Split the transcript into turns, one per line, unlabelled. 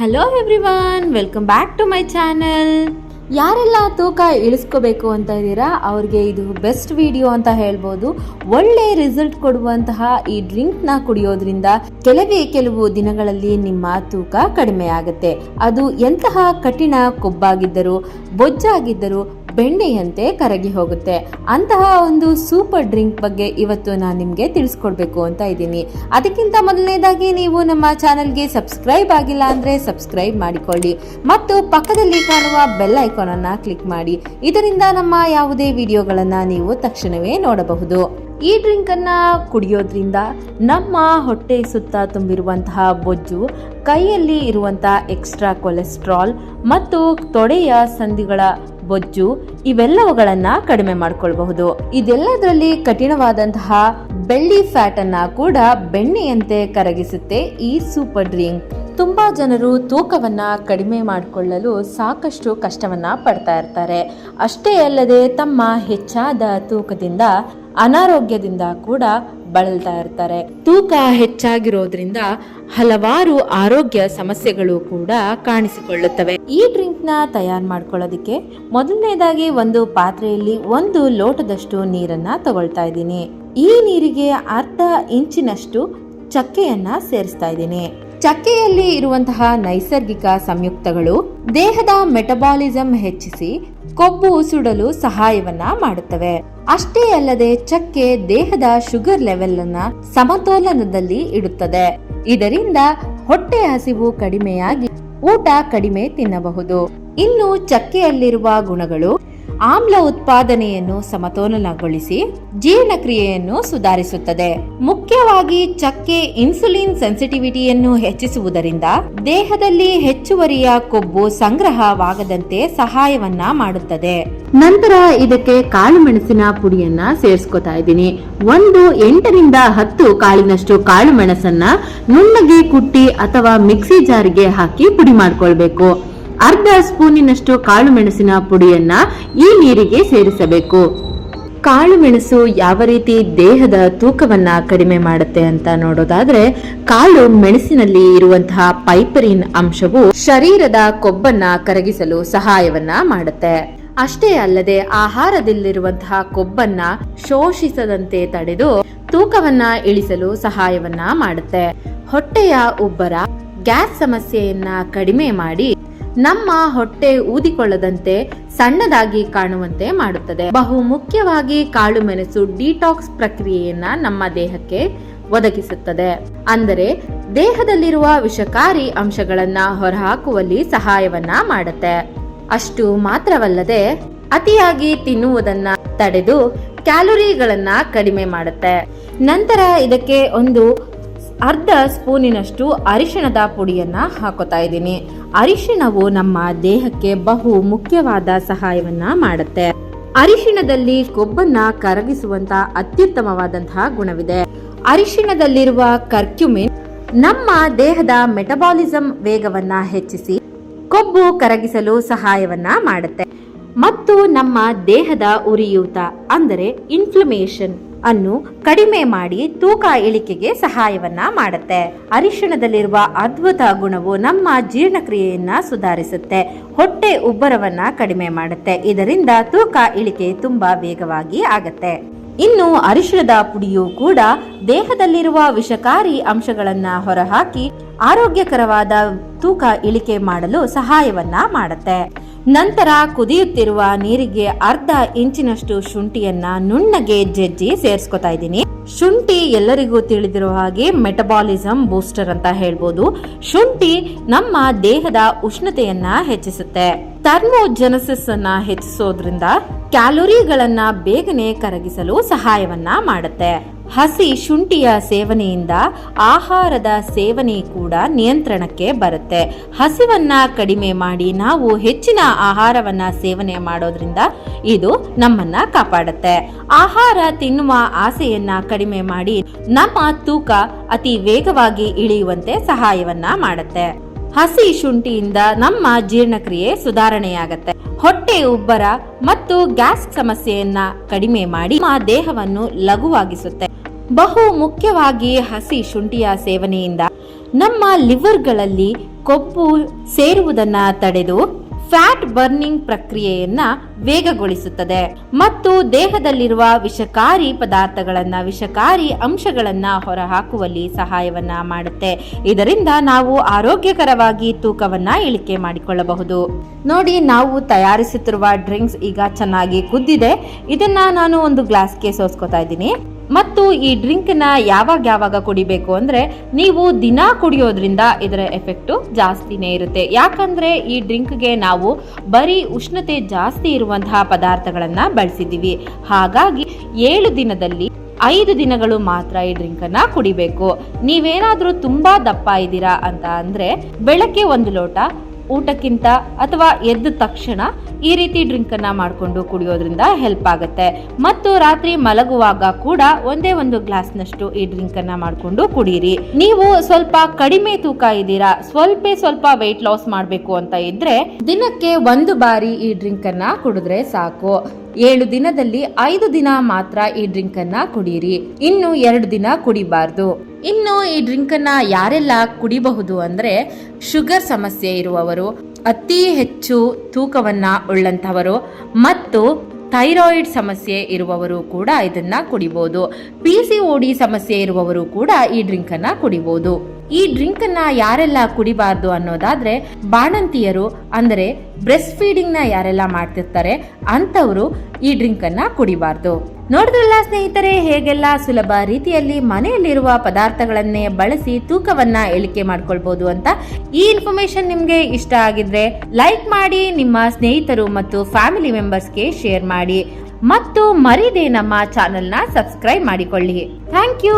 Hello everyone welcome back to my channel ಯಾರೆಲ್ಲ ತೂಕ ಇಳಿಸ್ಕೋಬೇಕು ಅಂತ ಇದ್ದೀರಾ, ಅವ್ರಿಗೆ ಇದು ಬೆಸ್ಟ್ ವಿಡಿಯೋ ಅಂತ ಹೇಳ್ಬೋದು. ಒಳ್ಳೆ ರಿಸಲ್ಟ್ ಕೊಡುವಂತಹ ಈ ಡ್ರಿಂಕ್ನ ಕುಡಿಯೋದ್ರಿಂದ ಕೆಲವೇ ಕೆಲವು ದಿನಗಳಲ್ಲಿ ನಿಮ್ಮ ತೂಕ ಕಡಿಮೆ ಆಗುತ್ತೆ ಅದು ಎಂತಹ ಕಠಿಣ ಕೊಬ್ಬಾಗಿದ್ದರೂ, ಬೊಜ್ಜಾಗಿದ್ದರೂ ಬೆಣ್ಣೆಯಂತೆ ಕರಗಿ ಹೋಗುತ್ತೆ. ಅಂತಹ ಒಂದು ಸೂಪರ್ ಡ್ರಿಂಕ್ ಬಗ್ಗೆ ಇವತ್ತು ನಾನು ನಿಮಗೆ ತಿಳಿಸ್ಕೊಡ್ಬೇಕು ಅಂತ ಇದ್ದೀನಿ. ಅದಕ್ಕಿಂತ ಮೊದಲನೇದಾಗಿ ನೀವು ನಮ್ಮ ಚಾನಲ್ಗೆ ಸಬ್ಸ್ಕ್ರೈಬ್ ಆಗಿಲ್ಲ ಅಂದರೆ ಸಬ್ಸ್ಕ್ರೈಬ್ ಮಾಡಿಕೊಳ್ಳಿ. ಮತ್ತು ಪಕ್ಕದಲ್ಲಿ ಕಾಣುವ ಬೆಲ್ ಐಕಾನನ್ನು ಕ್ಲಿಕ್ ಮಾಡಿ. ಇದರಿಂದ ನಮ್ಮ ಯಾವುದೇ ವಿಡಿಯೋಗಳನ್ನು ನೀವು ತಕ್ಷಣವೇ ನೋಡಬಹುದು. ಈ ಡ್ರಿಂಕನ್ನು ಕುಡಿಯೋದ್ರಿಂದ ನಮ್ಮ ಹೊಟ್ಟೆ ಸುತ್ತ ತುಂಬಿರುವಂತಹ ಬೊಜ್ಜು, ಕೈಯಲ್ಲಿ ಇರುವಂತಹ ಎಕ್ಸ್ಟ್ರಾ ಕೊಲೆಸ್ಟ್ರಾಲ್ ಮತ್ತು ತೊಡೆಯ ಸಂಧಿಗಳ ಬೊಜ್ಜು ಇವೆಲ್ಲವುಗಳನ್ನ ಕಡಿಮೆ ಮಾಡ್ಕೊಳ್ಬಹುದು. ಇದೆಲ್ಲದರಲ್ಲಿ ಕಠಿಣವಾದಂತಹ ಬೆಳ್ಳಿ ಫ್ಯಾಟ್ ಅನ್ನ ಕೂಡ ಬೆಣ್ಣೆಯಂತೆ ಕರಗಿಸುತ್ತೆ ಈ ಸೂಪರ್ ಡ್ರಿಂಕ್. ತುಂಬಾ ಜನರು ತೂಕವನ್ನ ಕಡಿಮೆ ಮಾಡಿಕೊಳ್ಳಲು ಸಾಕಷ್ಟು ಕಷ್ಟವನ್ನ ಪಡ್ತಾ ಇರ್ತಾರೆ. ಅಷ್ಟೇ ಅಲ್ಲದೆ ತಮ್ಮ ಹೆಚ್ಚಾದ ತೂಕದಿಂದ ಅನಾರೋಗ್ಯದಿಂದ ಕೂಡ ಬಳಲ್ತಾ ಇರ್ತಾರೆ. ತೂಕ ಹೆಚ್ಚಾಗಿರೋದ್ರಿಂದ ಹಲವಾರು ಆರೋಗ್ಯ ಸಮಸ್ಯೆಗಳು ಕೂಡ ಕಾಣಿಸಿಕೊಳ್ಳುತ್ತವೆ. ಈ ಡ್ರಿಂಕ್ನ ತಯಾರು ಮಾಡ್ಕೊಳ್ಳೋದಕ್ಕೆ ಮೊದಲನೇದಾಗಿ ಒಂದು ಪಾತ್ರೆಯಲ್ಲಿ ಒಂದು ಲೋಟದಷ್ಟು ನೀರನ್ನ ತಗೊಳ್ತಾ ಇದ್ದೀನಿ. ಈ ನೀರಿಗೆ ಅರ್ಧ ಇಂಚಿನಷ್ಟು ಚಕ್ಕೆಯನ್ನ ಸೇರಿಸ್ತಾ ಇದ್ದೀನಿ. ಚಕ್ಕೆಯಲ್ಲಿ ಇರುವಂತಹ ನೈಸರ್ಗಿಕ ಸಂಯುಕ್ತಗಳು ದೇಹದ ಮೆಟಬಾಲಿಸಂ ಹೆಚ್ಚಿಸಿ ಕೊಬ್ಬು ಸುಡಲು ಸಹಾಯವನ್ನ ಮಾಡುತ್ತವೆ. ಅಷ್ಟೇ ಅಲ್ಲದೆ ಚಕ್ಕೆ ದೇಹದ ಶುಗರ್ ಲೆವೆಲ್ ಅನ್ನ ಸಮತೋಲನದಲ್ಲಿ ಇಡುತ್ತದೆ. ಇದರಿಂದ ಹೊಟ್ಟೆ ಹಸಿವು ಕಡಿಮೆಯಾಗಿ ಊಟ ಕಡಿಮೆ ತಿನ್ನಬಹುದು. ಇನ್ನು ಚಕ್ಕೆಯಲ್ಲಿರುವ ಗುಣಗಳು ಆಮ್ಲ ಉತ್ಪಾದನೆಯನ್ನು ಸಮತೋಲನಗೊಳಿಸಿ ಜೀರ್ಣಕ್ರಿಯೆಯನ್ನು ಸುಧಾರಿಸುತ್ತದೆ. ಮುಖ್ಯವಾಗಿ ಚಕ್ಕೆ ಇನ್ಸುಲಿನ್ ಸೆನ್ಸಿಟಿವಿಟಿಯನ್ನು ಹೆಚ್ಚಿಸುವುದರಿಂದ ದೇಹದಲ್ಲಿ ಹೆಚ್ಚುವರಿಯ ಕೊಬ್ಬು ಸಂಗ್ರಹವಾಗದಂತೆ ಸಹಾಯವನ್ನ ಮಾಡುತ್ತದೆ. ನಂತರ ಇದಕ್ಕೆ ಕಾಳು ಮೆಣಸಿನ ಪುಡಿಯನ್ನ ಸೇರಿಸ್ಕೊತಾ ಇದ್ದೀನಿ. ಒಂದು ಎಂಟರಿಂದ ಹತ್ತು ಕಾಳಿನಷ್ಟು ಕಾಳು ಮೆಣಸನ್ನ ನುಣ್ಣಗೆ ಕುಟ್ಟಿ ಅಥವಾ ಮಿಕ್ಸಿ ಜಾರಿಗೆ ಹಾಕಿ ಪುಡಿ ಮಾಡ್ಕೊಳ್ಬೇಕು. ಅರ್ಧ ಸ್ಪೂನಿನಷ್ಟು ಕಾಳು ಮೆಣಸಿನ ಪುಡಿಯನ್ನ ಈ ನೀರಿಗೆ ಸೇರಿಸಬೇಕು. ಕಾಳು ಮೆಣಸು ಯಾವ ರೀತಿ ದೇಹದ ತೂಕವನ್ನ ಕಡಿಮೆ ಮಾಡುತ್ತೆ ಅಂತ ನೋಡೋದಾದ್ರೆ, ಕಾಳು ಮೆಣಸಿನಲ್ಲಿ ಇರುವಂತಹ ಪೈಪರಿನ್ ಅಂಶವು ಶರೀರದ ಕೊಬ್ಬನ್ನ ಕರಗಿಸಲು ಸಹಾಯವನ್ನ ಮಾಡುತ್ತೆ. ಅಷ್ಟೇ ಅಲ್ಲದೆ ಆಹಾರದಲ್ಲಿರುವಂತಹ ಕೊಬ್ಬನ್ನ ಶೋಷಿಸದಂತೆ ತಡೆದು ತೂಕವನ್ನ ಇಳಿಸಲು ಸಹಾಯವನ್ನ ಮಾಡುತ್ತೆ. ಹೊಟ್ಟೆಯ ಉಬ್ಬರ ಗ್ಯಾಸ್ ಸಮಸ್ಯೆಯನ್ನ ಕಡಿಮೆ ಮಾಡಿ ನಮ್ಮ ಹೊಟ್ಟೆ ಊದಿಕೊಳ್ಳದಂತೆ ಸಣ್ಣದಾಗಿ ಕಾಣುವಂತೆ ಮಾಡುತ್ತದೆ. ಬಹು ಮುಖ್ಯವಾಗಿ ಕಾಳು ಮೆಣಸು ಡಿಟಾಕ್ಸ್ ಪ್ರಕ್ರಿಯೆಯನ್ನ ನಮ್ಮ ದೇಹಕ್ಕೆ ಒದಗಿಸುತ್ತದೆ. ಅಂದರೆ ದೇಹದಲ್ಲಿರುವ ವಿಷಕಾರಿ ಅಂಶಗಳನ್ನ ಹೊರಹಾಕುವಲ್ಲಿ ಸಹಾಯವನ್ನ ಮಾಡುತ್ತೆ. ಅಷ್ಟು ಮಾತ್ರವಲ್ಲದೆ ಅತಿಯಾಗಿ ತಿನ್ನುವುದನ್ನ ತಡೆದು ಕ್ಯಾಲೋರಿಗಳನ್ನ ಕಡಿಮೆ ಮಾಡುತ್ತೆ. ನಂತರ ಇದಕ್ಕೆ ಒಂದು ಅರ್ಧ ಸ್ಪೂನಿನಷ್ಟು ಅರಿಶಿಣದ ಪುಡಿಯನ್ನ ಹಾಕೋತಾ ಇದ್ದೀನಿ. ಅರಿಶಿಣವು ನಮ್ಮ ದೇಹಕ್ಕೆ ಬಹು ಮುಖ್ಯವಾದ ಸಹಾಯವನ್ನ ಮಾಡುತ್ತೆ. ಅರಿಶಿಣದಲ್ಲಿ ಕೊಬ್ಬನ್ನ ಕರಗಿಸುವಂತ ಅತ್ಯುತ್ತಮವಾದಂತಹ ಗುಣವಿದೆ. ಅರಿಶಿಣದಲ್ಲಿರುವ ಕರ್ಕ್ಯುಮಿನ್ ನಮ್ಮ ದೇಹದ ಮೆಟಬಾಲಿಸಂ ವೇಗವನ್ನ ಹೆಚ್ಚಿಸಿ ಕೊಬ್ಬು ಕರಗಿಸಲು ಸಹಾಯವನ್ನ ಮಾಡುತ್ತೆ. ಮತ್ತು ನಮ್ಮ ದೇಹದ ಉರಿಯೂತ, ಅಂದರೆ ಇನ್ಫ್ಲಮೇಷನ್ ಅನ್ನು ಕಡಿಮೆ ಮಾಡಿ ತೂಕ ಇಳಿಕೆಗೆ ಸಹಾಯವನ್ನ ಮಾಡುತ್ತೆ. ಅರಿಶಿಣದಲ್ಲಿರುವ ಅದ್ಭುತ ಗುಣವು ನಮ್ಮ ಜೀರ್ಣಕ್ರಿಯೆಯನ್ನ ಸುಧಾರಿಸುತ್ತೆ. ಹೊಟ್ಟೆ ಉಬ್ಬರವನ್ನ ಕಡಿಮೆ ಮಾಡುತ್ತೆ. ಇದರಿಂದ ತೂಕ ಇಳಿಕೆ ತುಂಬಾ ವೇಗವಾಗಿ ಆಗತ್ತೆ. ಇನ್ನು ಅರಿಶಿಣದ ಪುಡಿಯು ಕೂಡ ದೇಹದಲ್ಲಿರುವ ವಿಷಕಾರಿ ಅಂಶಗಳನ್ನ ಹೊರಹಾಕಿ ಆರೋಗ್ಯಕರವಾದ ತೂಕ ಇಳಿಕೆ ಮಾಡಲು ಸಹಾಯವನ್ನ ಮಾಡುತ್ತೆ. ನಂತರ ಕುದಿಯುತ್ತಿರುವ ನೀರಿಗೆ ಅರ್ಧ ಇಂಚಿನಷ್ಟು ಶುಂಠಿಯನ್ನ ನುಣ್ಣಗೆ ಜಜ್ಜಿ ಸೇರಿಸ್ಕೊತಾ ಇದ್ದೀನಿ. ಶುಂಠಿ ಎಲ್ಲರಿಗೂ ತಿಳಿದಿರುವ ಹಾಗೆ ಮೆಟಬಾಲಿಸಂ ಬೂಸ್ಟರ್ ಅಂತ ಹೇಳ್ಬೋದು. ಶುಂಠಿ ನಮ್ಮ ದೇಹದ ಉಷ್ಣತೆಯನ್ನ ಹೆಚ್ಚಿಸುತ್ತೆ. ಥರ್ಮೋಜೆನಸಿಸ್ ಅನ್ನ ಹೆಚ್ಚಿಸೋದ್ರಿಂದ ಕ್ಯಾಲೋರಿಗಳನ್ನ ಬೇಗನೆ ಕರಗಿಸಲು ಸಹಾಯವನ್ನ ಮಾಡುತ್ತೆ. ಹಸಿ ಶುಂಠಿಯ ಸೇವನೆಯಿಂದ ಆಹಾರದ ಸೇವನೆ ಕೂಡ ನಿಯಂತ್ರಣಕ್ಕೆ ಬರುತ್ತೆ. ಹಸಿವನ್ನ ಕಡಿಮೆ ಮಾಡಿ ನಾವು ಹೆಚ್ಚಿನ ಆಹಾರವನ್ನ ಸೇವನೆ ಮಾಡೋದ್ರಿಂದ ಇದು ನಮ್ಮನ್ನ ಕಾಪಾಡುತ್ತೆ. ಆಹಾರ ತಿನ್ನುವ ಆಸೆಯನ್ನ ಕಡಿಮೆ ಮಾಡಿ ನಮ್ಮ ತೂಕ ಅತಿ ವೇಗವಾಗಿ ಇಳಿಯುವಂತೆ ಸಹಾಯವನ್ನ ಮಾಡುತ್ತೆ. ಹಸಿ ಶುಂಠಿಯಿಂದ ನಮ್ಮ ಜೀರ್ಣಕ್ರಿಯೆ ಸುಧಾರಣೆಯಾಗತ್ತೆ. ಹೊಟ್ಟೆ ಉಬ್ಬರ ಮತ್ತು ಗ್ಯಾಸ್ ಸಮಸ್ಯೆಯನ್ನ ಕಡಿಮೆ ಮಾಡಿ ನಮ್ಮ ದೇಹವನ್ನು ಲಘುವಾಗಿಸುತ್ತೆ. ಬಹು ಮುಖ್ಯವಾಗಿ ಹಸಿ ಶುಂಠಿಯ ಸೇವನೆಯಿಂದ ನಮ್ಮ ಲಿವರ್ಗಳಲ್ಲಿ ಕೊಬ್ಬು ಸೇರುವುದನ್ನ ತಡೆದು ಫ್ಯಾಟ್ ಬರ್ನಿಂಗ್ ಪ್ರಕ್ರಿಯೆಯನ್ನ ವೇಗಗೊಳಿಸುತ್ತದೆ. ಮತ್ತು ದೇಹದಲ್ಲಿರುವ ವಿಷಕಾರಿ ಪದಾರ್ಥಗಳನ್ನ, ವಿಷಕಾರಿ ಅಂಶಗಳನ್ನ ಹೊರಹಾಕುವಲ್ಲಿ ಸಹಾಯವನ್ನ ಮಾಡುತ್ತೆ. ಇದರಿಂದ ನಾವು ಆರೋಗ್ಯಕರವಾಗಿ ತೂಕವನ್ನ ಇಳಿಕೆ ಮಾಡಿಕೊಳ್ಳಬಹುದು. ನೋಡಿ, ನಾವು ತಯಾರಿಸುತ್ತಿರುವ ಡ್ರಿಂಕ್ಸ್ ಈಗ ಚೆನ್ನಾಗಿ ಕುದ್ದಿದೆ. ಇದನ್ನ ನಾನು ಒಂದು ಗ್ಲಾಸ್ಗೆ ಸೋಸ್ಕೋತಾ ಇದ್ದೀನಿ. ಮತ್ತು ಈ ಡ್ರಿಂಕ್ನ ಯಾವಾಗ ಯಾವಾಗ ಕುಡಿಬೇಕು ಅಂದ್ರೆ ನೀವು ದಿನ ಕುಡಿಯೋದ್ರಿಂದ ಇದರ ಎಫೆಕ್ಟು ಜಾಸ್ತಿನೇ ಇರುತ್ತೆ. ಯಾಕಂದ್ರೆ ಈ ಡ್ರಿಂಕ್ಗೆ ನಾವು ಬರೀ ಉಷ್ಣತೆ ಜಾಸ್ತಿ ಇರುವಂತಹ ಪದಾರ್ಥಗಳನ್ನ ಬಳಸಿದ್ದೀವಿ. ಹಾಗಾಗಿ ಏಳು ದಿನದಲ್ಲಿ ಐದು ದಿನಗಳು ಮಾತ್ರ ಈ ಡ್ರಿಂಕ್ ಅನ್ನ ಕುಡಿಬೇಕು. ನೀವೇನಾದ್ರೂ ತುಂಬಾ ದಪ್ಪ ಇದ್ದೀರಾ ಅಂತ ಅಂದ್ರೆ ಬೆಳಗ್ಗೆ ಒಂದು ಲೋಟ ಊಟಕ್ಕಿಂತ ಅಥವಾ ಎದ್ದ ತಕ್ಷಣ ಈ ರೀತಿ ಡ್ರಿಂಕ್ ಅನ್ನ ಮಾಡಿಕೊಂಡು ಕುಡಿಯೋದ್ರಿಂದ ಹೆಲ್ಪ್ ಆಗುತ್ತೆ. ಮತ್ತು ರಾತ್ರಿ ಮಲಗುವಾಗ ಕೂಡ ಒಂದೇ ಒಂದು ಗ್ಲಾಸ್ನಷ್ಟು ಈ ಡ್ರಿಂಕ್ ಅನ್ನ ಮಾಡಿಕೊಂಡು ಕುಡೀರಿ. ನೀವು ಸ್ವಲ್ಪ ಕಡಿಮೆ ತೂಕ ಇದ್ದೀರಾ, ಸ್ವಲ್ಪ ಸ್ವಲ್ಪ ವೆಯ್ಟ್ ಲಾಸ್ ಮಾಡಬೇಕು ಅಂತ ಇದ್ರೆ ದಿನಕ್ಕೆ ಒಂದು ಬಾರಿ ಈ ಡ್ರಿಂಕ್ ಅನ್ನ ಕುಡಿದ್ರೆ ಸಾಕು. ಏಳು ದಿನದಲ್ಲಿ ಐದು ದಿನ ಮಾತ್ರ ಈ ಡ್ರಿಂಕ್ ಅನ್ನ ಕುಡಿಯಿರಿ ಇನ್ನು ಎರಡು ದಿನ ಕುಡಿಬಾರ್ದು. ಇನ್ನು ಈ ಡ್ರಿಂಕ್ ಅನ್ನ ಯಾರೆಲ್ಲ ಕುಡಿಬಹುದು ಅಂದ್ರೆ ಶುಗರ್ ಸಮಸ್ಯೆ ಇರುವವರು, ಅತಿ ಹೆಚ್ಚು ತೂಕವನ್ನ ಉಳ್ಳಂತವರು ಮತ್ತು ಥೈರಾಯ್ಡ್ ಸಮಸ್ಯೆ ಇರುವವರು ಕೂಡ ಇದನ್ನ ಕುಡಿಬಹುದು ಪಿ ಸಿ ಓಡಿ ಸಮಸ್ಯೆ ಇರುವವರು ಕೂಡ ಈ ಡ್ರಿಂಕ್ ಅನ್ನ ಕುಡಿಬಹುದು ಈ ಡ್ರಿಂಕ್ ಅನ್ನ ಯಾರೆಲ್ಲ ಕುಡಿಬಾರ್ದು ಅನ್ನೋದಾದ್ರೆ ಬಾಣಂತಿಯರು, ಅಂದರೆ ಬ್ರೆಸ್ಟ್ ಫೀಡಿಂಗ್ನ ಯಾರೆಲ್ಲ ಮಾಡ್ತಿರ್ತಾರೆ ಅಂತವರು ಈ ಡ್ರಿಂಕ್ ಅನ್ನ ಕುಡಿಬಾರ್ದು. ನೋಡಿದ್ರಲ್ಲ ಸ್ನೇಹಿತರೆ, ಹೇಗೆಲ್ಲ ಸುಲಭ ರೀತಿಯಲ್ಲಿ ಮನೆಯಲ್ಲಿರುವ ಪದಾರ್ಥಗಳನ್ನೇ ಬಳಸಿ ತೂಕವನ್ನ ಇಳಿಕೆ ಮಾಡ್ಕೊಳ್ಬಹುದು ಅಂತ ಈ ಇನ್ಫಾರ್ಮೇಶನ್ ನಿಮ್ಗೆ ಇಷ್ಟ ಆಗಿದ್ರೆ ಲೈಕ್ ಮಾಡಿ, ನಿಮ್ಮ ಸ್ನೇಹಿತರು ಮತ್ತು ಫ್ಯಾಮಿಲಿ ಮೆಂಬರ್ಸ್ಗೆ ಶೇರ್ ಮಾಡಿ. ಮತ್ತು ಮರಿದೇ ನಮ್ಮ ಚಾನೆಲ್ನ ಸಬ್ಸ್ಕ್ರೈಬ್ ಮಾಡಿಕೊಳ್ಳಿ. Thank you!